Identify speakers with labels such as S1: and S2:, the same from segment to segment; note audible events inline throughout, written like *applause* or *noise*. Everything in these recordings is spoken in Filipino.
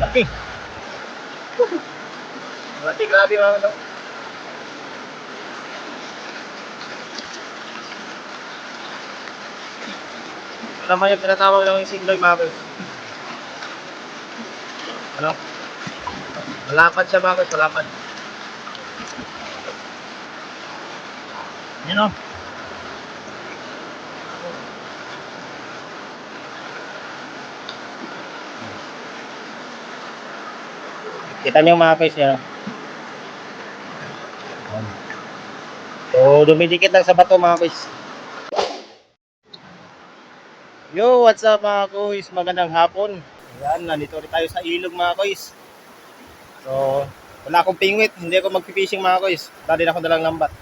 S1: Laki. Laki, grabe mga ano. Alam mo yung tinatawag ng sindoy mga boys. Ano? Malapad siya mga boys, malapad. Yan o. Kita niyo mga boys yan. So, dumidikit lang sa bato mga boys. Yo, what's up mga boys? Magandang hapon. Ayan, nandito ulit tayo sa ilog mga boys. So, wala akong pingwit. Hindi ako magpipishing mga boys. Dali na ako dalang lambat.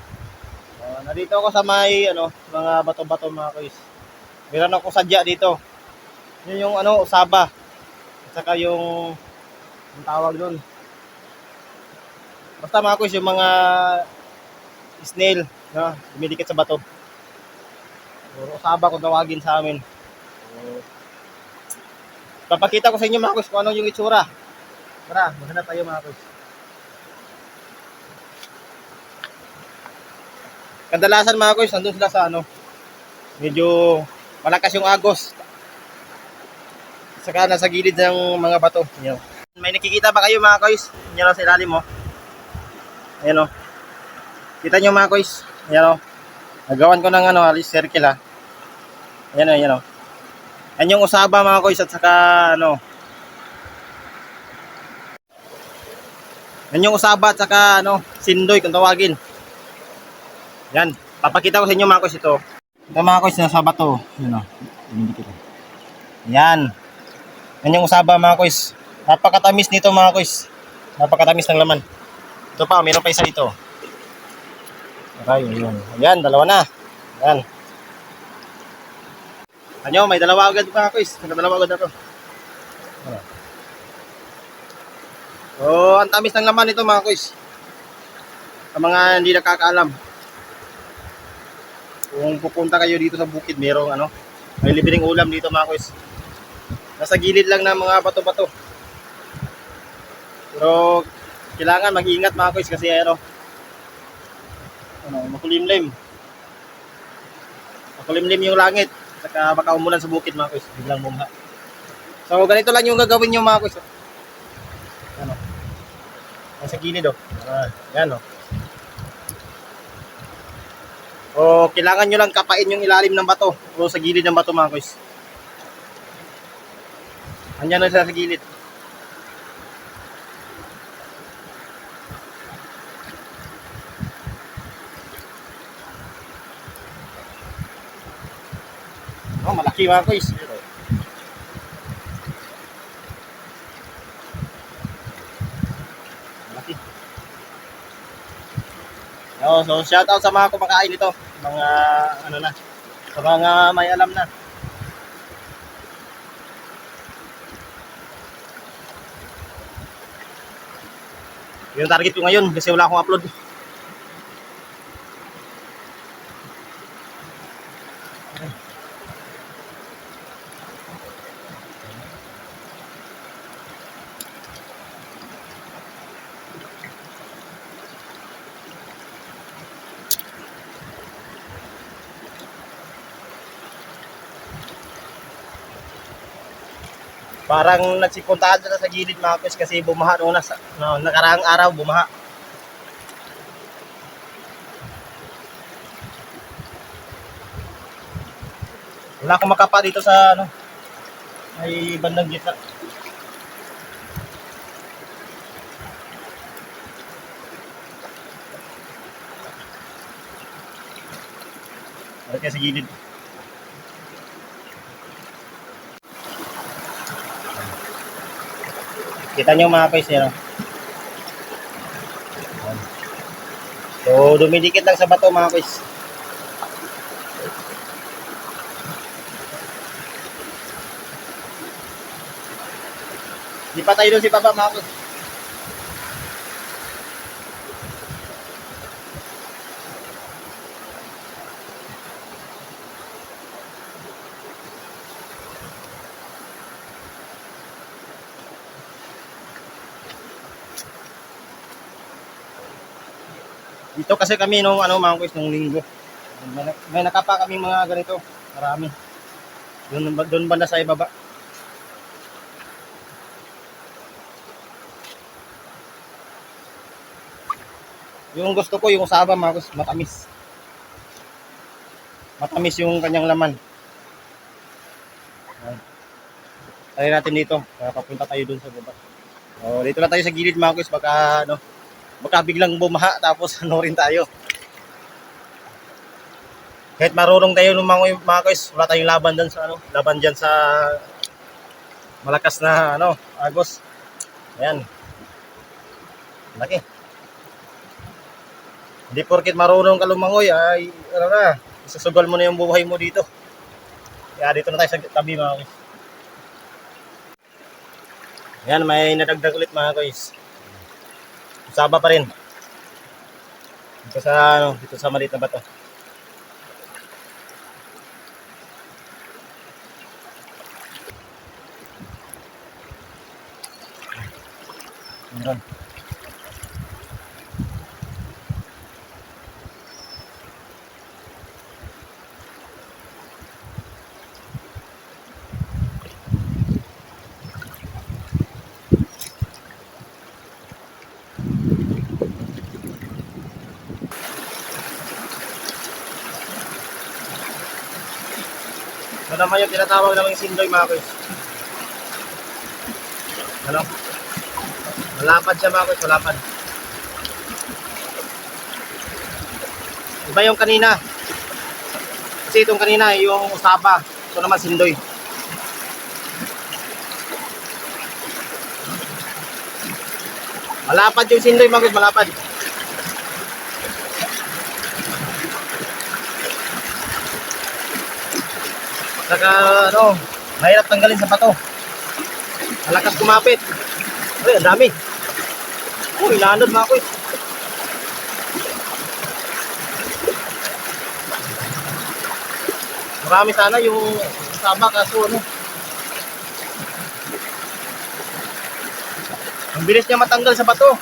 S1: So, nandito ako sa may ano, mga bato-bato mga boys. Meron ako sadya dito. Yun yung ano, usaba. At saka yung ang tawag doon. Basta mga boys, yung mga snail na dumidikit sa bato. So, usaba kung tawagin sa amin. Papakita ko sa inyo mga boys kung ano yung itsura. Tara, maghanap tayo mga boys. Kadalasan mga boys, nandun sila sa ano, medyo malakas yung agos. Saka nasa gilid ng mga bato. May nakikita ba kayo mga boys? Yan lang sa ilalim mo. Ayan o. Kita nyo mga boys. Ayan o. Nagawan ko ng ano, alis circle ha. Ayan o, ayan o. Yan yung usaba mga boys at saka ano. Yan yung usaba at saka ano, sindoy kung tawagin. Yan. Papakita ko sa inyo mga boys ito. Ito mga boys, nasa bato. Yan o. Yan. Yan yung usaba mga boys. Napakatamis nito mga boys. Napakatamis ng laman. Ito pa, meron pa isa dito. Okay, yun. Ayan, dalawa na. Ayan. Ano, may dalawa agad mga boys. May dalawa agad. Ayan. So, ang tamis ng laman nito mga boys. Sa mga hindi nakakaalam. Kung pupunta kayo dito sa bukid, merong ano, may libreng ulam dito mga boys. Nasa gilid lang ng mga bato-bato. Pero kailangan mag-ingat mga boys kasi ano, ano, makulimlim. Makulimlim yung langit. Saka baka umulan sa bukid mga boys. Biglang bumha. So ganito lang yung gagawin nyo mga boys. Ano? Nasa gilid oh. Ah, yan oh. O kailangan nyo lang kapain yung ilalim ng bato o sa gilid ng bato mga boys. Andyan na sa gilid. Malaki mga. Malaki. Oh, so shout out sa mga kumakain nito. Mga ano na. Sa mga may alam na. Yung target ko ngayon kasi wala akong upload. Parang nagsipuntahan sila sa gilid mga kus kasi bumaha noong nasa, no, nakaraang araw bumaha. Wala akong makapa dito sa ano, may bandang gitna. Balik kayo sa gilid. Kita nyo mga yan. oh. So, dumidikit lang sa bato mga guys. Di pa tayo doon si Papa mga guys. Dito kasi kami nung ano mga kuis nung linggo. May, may nakapa kami mga ganito. Marami. Doon, doon banda sa ibaba. Yung gusto ko, yung saba mga kuis, matamis. Matamis yung kanyang laman. Try natin dito. Papunta tayo dun sa baba. Oh, dito na tayo sa gilid mga kuis. Baka, ano, baka biglang bumaha tapos *laughs* ano rin tayo. Kahit marunong tayo ng mga, mga kuis, wala tayong laban dyan sa ano, laban dyan sa malakas na ano, agos. Ayan. Laki. Hindi porkit marunong ka lumangoy, ay, ano na, isusugal mo na yung buhay mo dito. Kaya dito na tayo sa tabi mga kuis. Ayan, may nadagdag ulit mga kuis. Saba pa rin. Dito sa, ano, dito sa maliit na bato. Meron. Ito naman yung tinatawag namang sindoy mga kuys. Ano? Malapad siya mga kuys, malapad. Iba yung kanina. Kasi itong kanina, yung usaba. Ito naman sindoy. Malapad yung sindoy mga kuys, malapad. Saka ano, mahirap tanggalin sa bato. Malakas kumapit. Ay, ang dami. Uy, nanod mga kuy. Marami sana yung sama kaso ano. Ang bilis niya matanggal sa bato.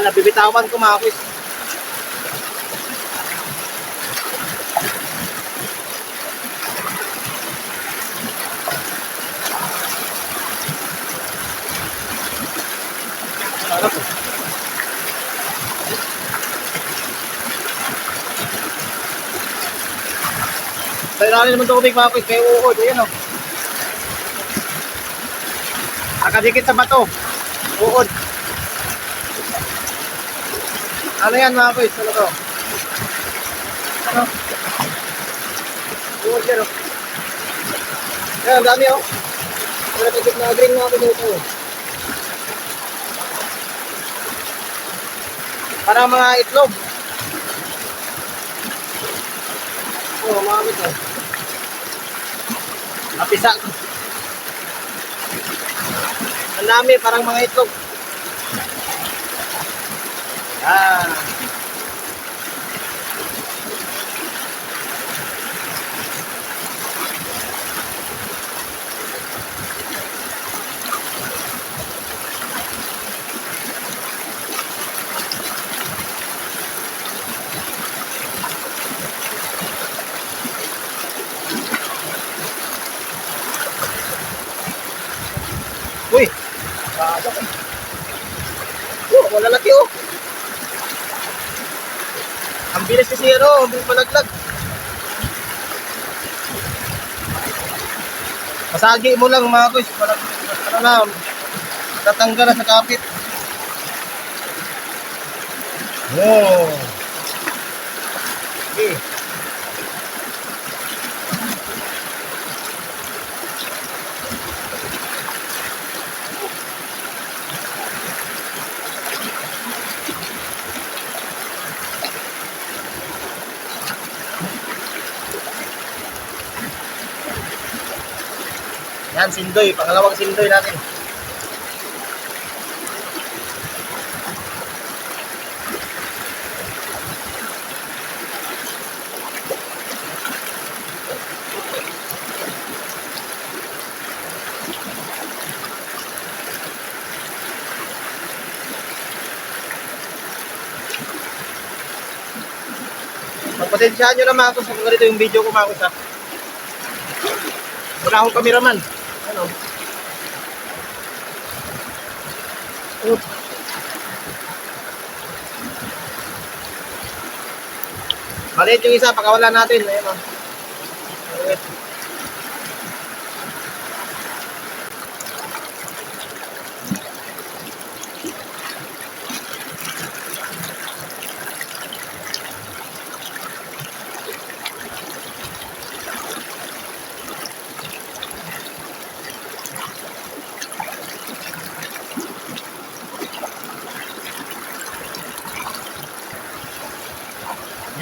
S1: Ah, nabibitawan ko mga eh. Sa ilalim naman tubig mga kuys, may uod. Ayan o. Nakadikit sa bato. Uod. Ano yan mga boys? Ano to? Ano? Uod yan oh. Yan, ang dami oh. Wala tagit na green natin ito. Para mga itlog. Oh, mga ito. Napisa. Ang dami, parang mga itlog. Ah. Uy! Baba ka. Oh, malalaki oh. Ang bilis kasi ano, bilis malaglag. Masagi mo lang mga boys. Parang, ano na, tatanggal na sa kapit. Oh. Okay. Yan, sindoy. Pangalawang sindoy natin. Pagpasensyahan nyo naman ako sa kung ganito yung video ko mga kusa. Wala akong kameraman. Maliit yung isa, pagkawalan natin. Ayan o. Maliit.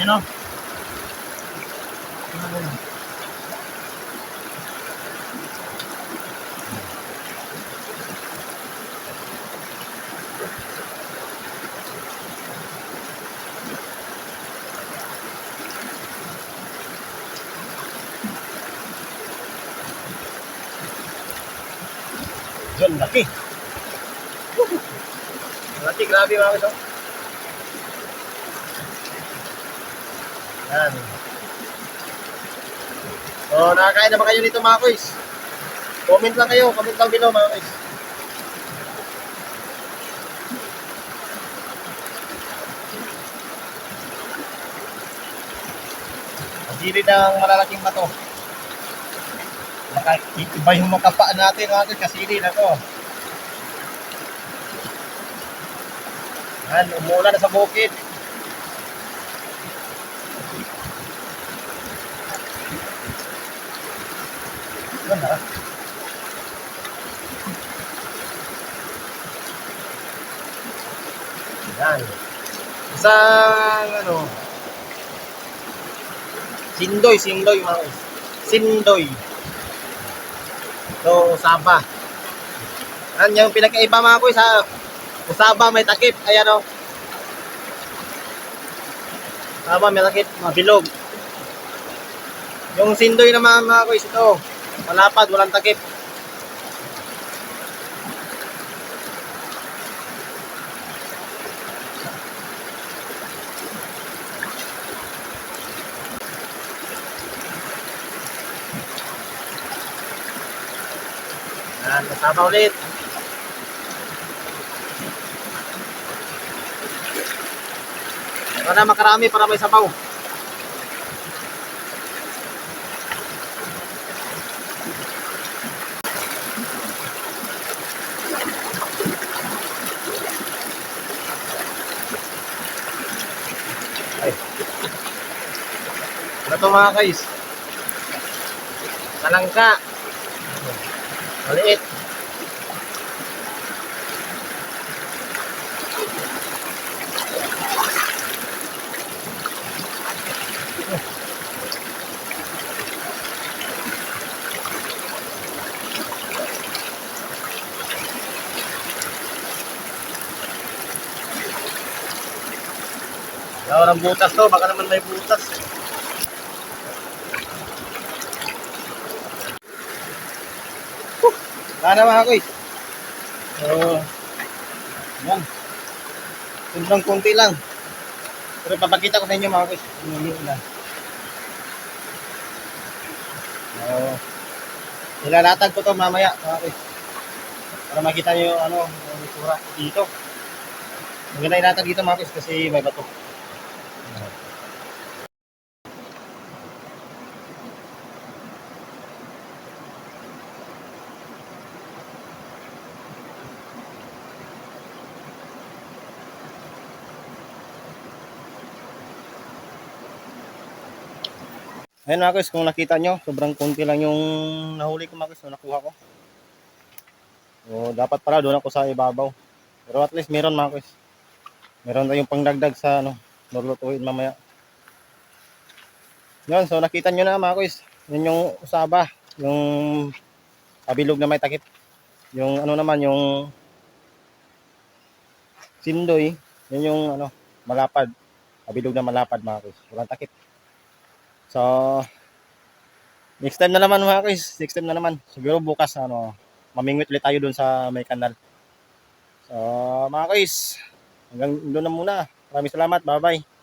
S1: Yan o. Yun, laki. Laki, grabe mga ito. So, nakakain na ba kayo nito mga kuys? Comment lang kayo, comment lang below mga kuys. Pagili ng malalaking bato. Iba yung mga kapaan natin mga kuys, kasili na to. Yan, umulan na sa bukid. Yun ah. Yan. Isang ano, sindoy, sindoy mga guys. Sindoy. So, usaba. Yan yung pinakaiba mga guys ha. Usaba may takip. Ayan o. Usaba may takip. Mabilog. Yung sindoy naman mga guys ito. Malapad, walang takip. Yan, kasama ulit. Para makarami para may sabaw. Ito mga guys. Talangka. Maliit. Wala ng butas to, baka naman may butas. Sana mga koy. So, yan. Sobrang konti lang. Pero papakita ko sa inyo mga koy. Hindi na. So, nilalatag ko to mamaya mga koy. Para makita nyo ano, yung itsura dito. Maganda ilatag dito mga koy kasi may bato. Ayan mga guys, kung nakita nyo, sobrang konti lang yung nahuli ko mga guys, so nakuha ko. So, dapat pala doon ako sa ibabaw. Pero at least meron mga guys. Meron tayong pangdagdag sa ano, lulutuin mamaya. Yun, so nakita nyo na mga guys. Yun yung usaba, yung kabilog na may takip. Yung ano naman, yung sindoy, yun yung ano, malapad. Kabilog na malapad mga guys. Walang takip. So, next time na naman mga guys. Next time na naman. Siguro bukas, ano, mamingwit ulit tayo dun sa may kanal. So, mga guys, hanggang doon na muna. Maraming salamat. Bye-bye.